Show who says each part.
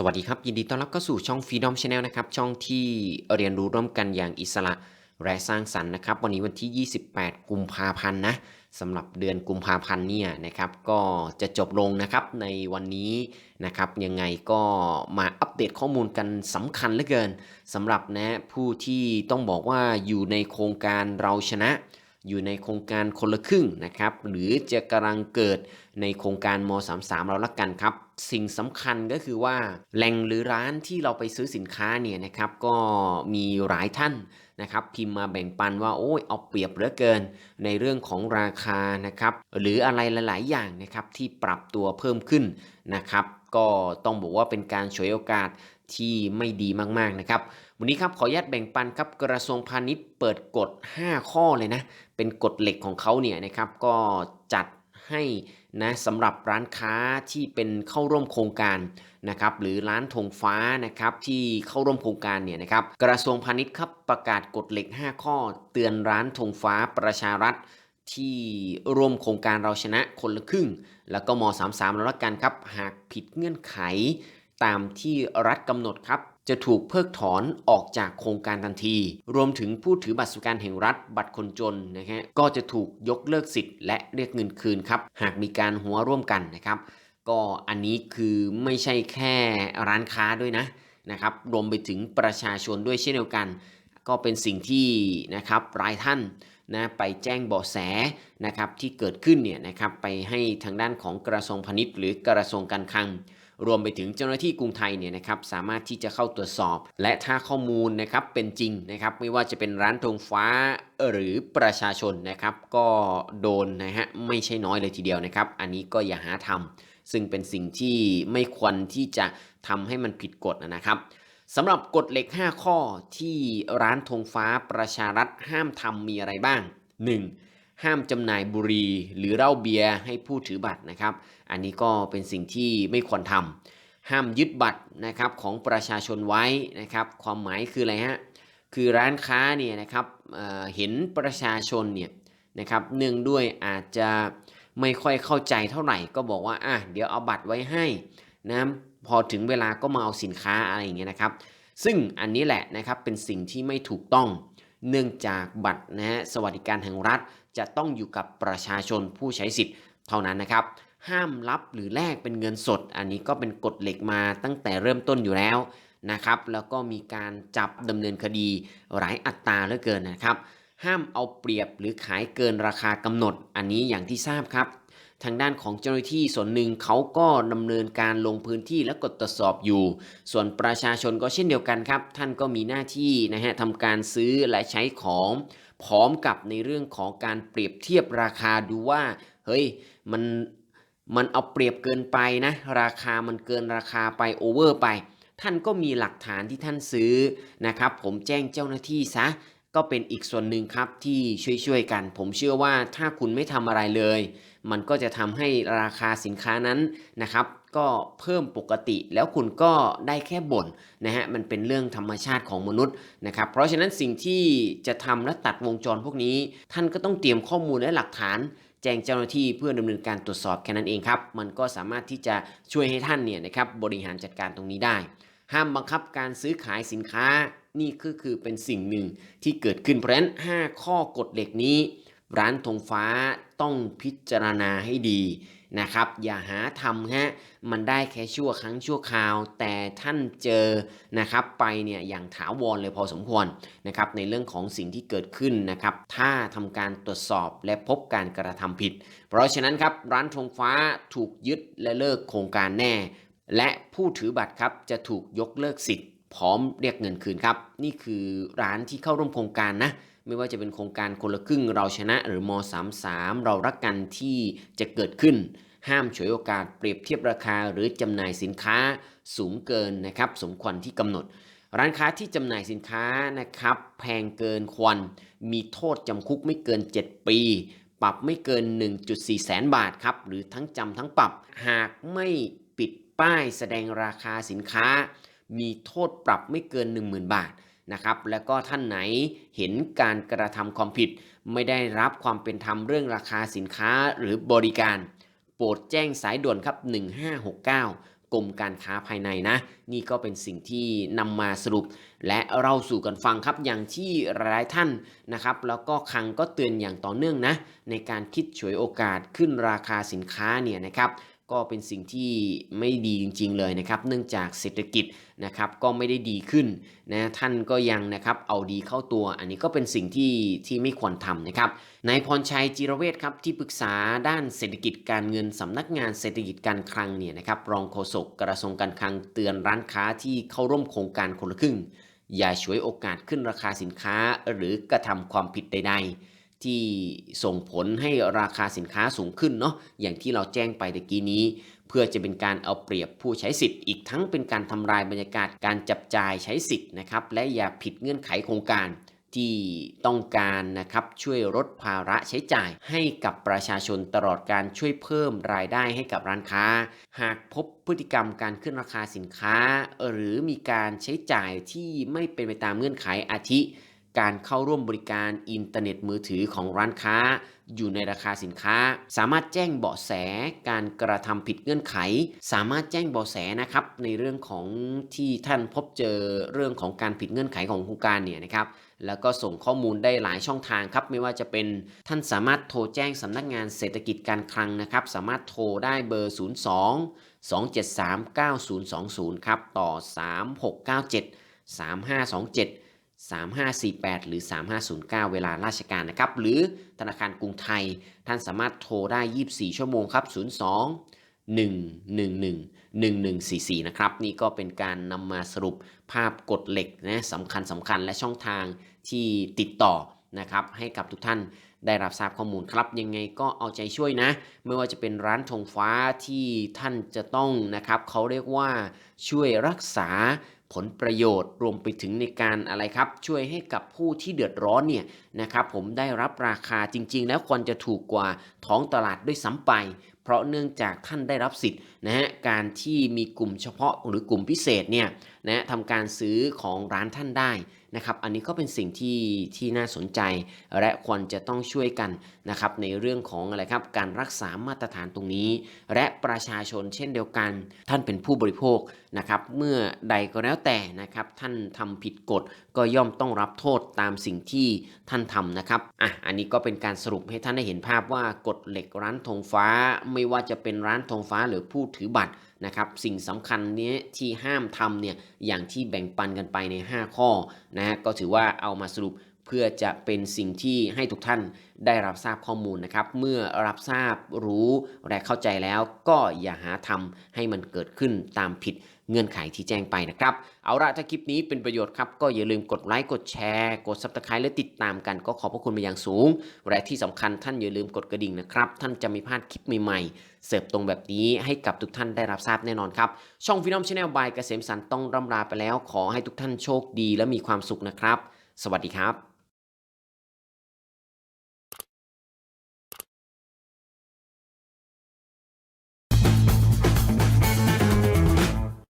Speaker 1: สวัสดีครับ ยินดีต้อนรับเข้าสู่ช่อง Freedom Channel นะครับ ช่องที่เรียนรู้ร่วมกันอย่างอิสระและสร้างสรรค์นะครับ วันนี้วันที่ 28 กุมภาพันธ์นะสำหรับเดือนกุมภาพันธ์เนี่ยนะครับก็จะจบลงนะครับในวันนี้นะครับยังไงก็มาอัปเดตข้อมูลกันสำคัญเหลือเกินสำหรับนะผู้ที่ต้องบอกว่าอยู่ในโครงการเราชนะอยู่ในโครงการคนละครึ่งนะครับหรือจะกำลังเกิดในโครงการม 33 เราละกันครับ สิ่งสำคัญก็คือว่าแหล่งหรือร้านที่เราไปซื้อสินค้าเนี่ยนะครับก็มีหลายท่านนะครับพิมพ์มาแบ่งปันว่าโอ้ยเอาเปรียบเหลือเกิน ในเรื่องของราคานะครับหรืออะไรหลาย ๆ อย่างนะครับที่ปรับตัวเพิ่มขึ้นนะครับก็ต้องบอกว่าเป็นการฉวยโอกาสที่ไม่ดีมากๆนะครับ วันนี้ครับขออนุญาตแบ่งปันครับกระทรวงพาณิชย์เปิดกฎ 5 ข้อเลยนะ เป็นกฎเหล็กของเขาเนี่ยนะครับก็จัดให้ นะสำหรับร้านค้าที่เป็นเข้าร่วมโครงการนะครับหรือร้านธงฟ้านะครับที่เข้าร่วมโครงการเนี่ยนะครับกระทรวงพาณิชย์ครับประกาศกฎเหล็ก 5 ข้อ เตือนร้านธงฟ้าประชารัฐที่ร่วมโครงการเราชนะคนละครึ่ง แล้วก็ม 33 แล้วละกันครับ หากผิดเงื่อนไขตามที่รัฐกำหนดครับ จะถูกเพิกถอนออกจากโครงการทันที รวมถึงผู้ถือบัตรสวัสดิการแห่งรัฐ บัตรคนจนนะฮะก็จะถูกยกเลิกสิทธิ์และเรียกเงินคืนครับ หากมีการหัวร่วมกันนะครับ ก็อันนี้คือไม่ใช่แค่ร้านค้าด้วยนะนะครับ รวมไปถึงประชาชนด้วยเช่นเดียวกัน ก็เป็นสิ่งที่นะครับรายท่านนะไปแจ้งเบาะแสนะครับที่เกิดขึ้นเนี่ยนะครับไปให้ทางด้านของกระทรวงพาณิชย์ หรือกระทรวงการคลัง รวมไปถึงเจ้าหน้าที่กรุงไทยเนี่ยนะครับสามารถที่จะเข้าตรวจสอบ และถ้าข้อมูลนะครับเป็นจริงนะครับไม่ว่าจะเป็นร้านธงฟ้าหรือประชาชนนะครับก็โดนนะฮะไม่ใช่น้อยเลยทีเดียวนะครับ อันนี้ก็อย่าหาทำซึ่งเป็นสิ่งที่ไม่ควรที่จะทำให้มันผิดกฎนะครับสำหรับกฎเหล็ก 5 ข้อที่ร้านธงฟ้าประชารัฐห้ามทำมีอะไรบ้าง 1. ห้ามจำหน่ายบุหรี่หรือเหล้าเบียร์ให้ผู้ถือบัตรนะครับ อันนี้ก็เป็นสิ่งที่ไม่ควรทำห้ามยึดบัตรนะครับของประชาชนไว้นะครับ ความหมายคืออะไรฮะคือร้านค้าเนี่ยนะครับเเห็นประชาชนเนี่ยนะครับเนื่องด้วยอาจจะไม่ค่อยเข้าใจเท่าไหร่ก็บอกว่าอะเดี๋ยวเอาบัตรไว้ให้นะพอถึงเวลาก็มาเอาสินค้าอะไรอย่างเงี้ยนะครับ ซึ่งอันนี้แหละนะครับเป็นสิ่งที่ไม่ถูกต้อง เนื่องจากบัตรนะฮะสวัสดิการแห่งรัฐ จะต้องอยู่กับประชาชนผู้ใช้สิทธิ์เท่านั้นนะครับ ห้ามรับหรือแลกเป็นเงินสด อันนี้ก็เป็นกฎเหล็กมาตั้งแต่เริ่มต้นอยู่แล้วนะครับแล้วก็มีการจับดำเนินคดีหลายอัตราเหลือเกินนะครับ ห้ามเอาเปรียบหรือขายเกินราคากำหนด อันนี้อย่างที่ทราบครับ ทางด้านของเจ้าหน้าที่ส่วนหนึ่งเขาก็ดำเนินการลงพื้นที่และกดตรวจสอบอยู่ ส่วนประชาชนก็เช่นเดียวกันครับ ท่านก็มีหน้าที่นะฮะทำการซื้อและใช้ของพร้อมกับในเรื่องของการเปรียบเทียบราคาดูว่า เฮ้ยมันมันเอาเปรียบเกินไปนะ ราคามันเกินราคาไปโอเวอร์ไป ท่านก็มีหลักฐานที่ท่านซื้อนะครับ ผมแจ้งเจ้าหน้าที่ซะก็เป็นอีกส่วนหนึ่งครับที่ช่วยๆกัน ผมเชื่อว่าถ้าคุณไม่ทำอะไรเลย มันก็จะทำให้ราคาสินค้านั้นนะครับก็เพิ่มปกติแล้วคุณก็ได้แค่บ่นนะฮะมันเป็นเรื่องธรรมชาติของมนุษย์นะครับเพราะฉะนั้นสิ่งที่จะทำและตัดวงจรพวกนี้ ท่านก็ต้องเตรียมข้อมูลและหลักฐานแจ้งเจ้าหน้าที่เพื่อดำเนินการตรวจสอบแค่นั้นเองครับ มันก็สามารถที่จะช่วยให้ท่านเนี่ยนะครับบริหารจัดการตรงนี้ได้ ห้ามบังคับการซื้อขายสินค้านี่ก็คือเป็นสิ่งหนึ่งที่เกิดขึ้นเพราะฉะนั้น 5 ข้อกฎเหล็กนี้ ร้านธงฟ้า ต้องพิจารณาให้ดีนะครับ อย่าหาทำฮะมันได้แค่ชั่วครั้งชั่วคราว แต่ท่านเจอนะครับไปเนี่ยอย่างถาวรเลยพอสมควรนะครับในเรื่องของสิ่งที่เกิดขึ้นนะครับถ้าทำการตรวจสอบและพบการกระทำผิด เพราะฉะนั้นครับร้านธงฟ้าถูกยึดและเลิกโครงการแน่ และผู้ถือบัตรครับจะถูกยกเลิกสิทธิ์ พร้อมเรียกเงินคืนครับ นี่คือร้านที่เข้าร่วมโครงการนะ ไม่ว่าจะเป็นโครงการคนละครึ่งเราชนะหรือม 33 เรารักกันที่จะเกิดขึ้น ห้ามฉวยโอกาสเปรียบเทียบราคาหรือจำหน่ายสินค้าสูงเกินนะครับสมควรที่กำหนด ร้านค้าที่จำหน่ายสินค้านะครับแพงเกินควร มีโทษจำคุกไม่เกิน 7 ปี ปรับไม่เกิน 1.4 แสนบาทครับหรือทั้งจำทั้งปรับหากไม่ปิดป้ายแสดงราคาสินค้า มีโทษปรับไม่เกิน 10,000 บาทนะครับแล้วก็ท่านไหนเห็นการกระทำความผิด ไม่ได้รับความเป็นธรรมเรื่องราคาสินค้าหรือบริการ โปรดแจ้งสายด่วนครับ 1569 กรมการค้าภายในนะ นี่ก็เป็นสิ่งที่นำมาสรุป และเราสู่กันฟังครับอย่างที่หลายท่านนะครับ แล้วก็คังก็เตือนอย่างต่อเนื่องนะ ในการคิดฉวยโอกาสขึ้นราคาสินค้าเนี่ยนะครับ ก็เป็นสิ่งที่ไม่ดีจริง ๆ เลยนะครับ เนื่องจากเศรษฐกิจนะครับก็ไม่ได้ดีขึ้นนะท่านก็ยังนะครับเอาดีเข้าตัว อันนี้ก็เป็นสิ่งที่ที่ไม่ควรทำนะครับนายพรชัยจิรเวชครับที่ปรึกษาด้านเศรษฐกิจการเงินสำนักงานเศรษฐกิจการคลังเนี่ยนะครับรองโฆษกกระทรวงการคลังเตือนร้านค้าที่เข้าร่วมโครงการคนละครึ่ง อย่าฉวยโอกาสขึ้นราคาสินค้าหรือกระทำความผิดใด ๆ ที่ส่งผลให้ราคาสินค้าสูงขึ้นเนาะอย่างที่เราแจ้งไปตะกี้นี้ เพื่อจะเป็นการเอาเปรียบผู้ใช้สิทธิ์อีกทั้งเป็นการทำลายบรรยากาศการจับจ่ายใช้สิทธิ์นะครับและอย่าผิดเงื่อนไขโครงการที่ต้องการนะครับช่วยลดภาระใช้จ่ายให้กับประชาชนตลอดการช่วยเพิ่มรายได้ให้กับร้านค้า หากพบพฤติกรรมการขึ้นราคาสินค้า หรือมีการใช้จ่ายที่ไม่เป็นไปตามเงื่อนไขอาทิ การเข้าร่วมบริการอินเทอร์เน็ตมือถือของร้านค้า อยู่ในราคาสินค้า สามารถแจ้งเบาะแสการกระทำผิดเงื่อนไข สามารถแจ้งเบาะแสนะครับในเรื่องของที่ท่านพบเจอเรื่องของการผิดเงื่อนไขของโครงการเนี่ยนะครับแล้วก็ส่งข้อมูลได้หลายช่องทางครับ ไม่ว่าจะเป็นท่านสามารถโทรแจ้งสำนักงานเศรษฐกิจการคลังนะครับ สามารถโทรได้เบอร์ 02 273 9020 ครับ ต่อ 3697 3527 3548 หรือ 3509 เวลาราชการนะครับ หรือธนาคารกรุงไทย ท่านสามารถโทรได้ 24 ชั่วโมงครับ 02 111 1144 นะครับ นี่ก็เป็นการนำมาสรุปภาพกฎเหล็กนะสำคัญสำคัญและช่องทางที่ติดต่อนะครับให้กับทุกท่านได้รับทราบข้อมูลครับ ยังไงก็เอาใจช่วยนะ ไม่ว่าจะเป็นร้านธงฟ้าที่ท่านจะต้องนะครับเขาเรียกว่าช่วยรักษา ผลประโยชน์รวมไปถึงในการอะไรครับ ช่วยให้กับผู้ที่เดือดร้อนเนี่ยนะครับผมได้รับราคาจริง ๆ แล้วควรจะถูกกว่าท้องตลาดด้วยซ้ำไป เพราะเนื่องจากท่านได้รับสิทธิ์นะฮะการที่มีกลุ่มเฉพาะหรือกลุ่มพิเศษเนี่ยนะทำการซื้อของร้านท่านได้นะครับ อันนี้ก็เป็นสิ่งที่ที่น่าสนใจ และควรจะต้องช่วยกันนะครับในเรื่องของอะไรครับการรักษามาตรฐานตรงนี้ และประชาชนเช่นเดียวกัน ท่านเป็นผู้บริโภคนะครับเมื่อใดก็แล้วแต่นะครับท่านทำผิดกฎก็ย่อมต้องรับโทษตามสิ่งที่ท่านทำนะครับอะอันนี้ก็เป็นการสรุปให้ท่านได้เห็นภาพว่ากฎเหล็กร้านธงฟ้าไไม่ว่าจะเป็นร้านธงฟ้าหรือผู้ถือบัตรนะครับสิ่งสำคัญนี้ที่ห้ามทำเนี่ยอย่างที่แบ่งปันกันไปใน 5 ข้อนะฮะก็ถือว่าเอามาสรุป เพื่อจะเป็นสิ่งที่ให้ทุกท่านได้รับทราบข้อมูลนะครับ เมื่อรับทราบรู้และเข้าใจแล้วก็อย่าหาทำให้มันเกิดขึ้นตามผิดเงื่อนไขที่แจ้งไปนะครับ เอาละถ้าคลิปนี้เป็นประโยชน์ครับ ก็อย่าลืมกดไลค์ กดแชร์ กด subscribe และติดตามกัน ก็ขอบพระคุณเป็นอย่างสูง และที่สำคัญท่านอย่าลืมกดกระดิ่งนะครับ ท่านจะไม่พลาดคลิปใหม่ๆ เสิร์ฟตรงแบบนี้ให้กับทุกท่านได้รับทราบแน่นอนครับ ช่องฟินมชาแนลบายเกษมสันต์ต้องร่ำลาไปแล้ว ขอให้ทุกท่านโชคดีและมีความสุขนะครับ สวัสดีครับ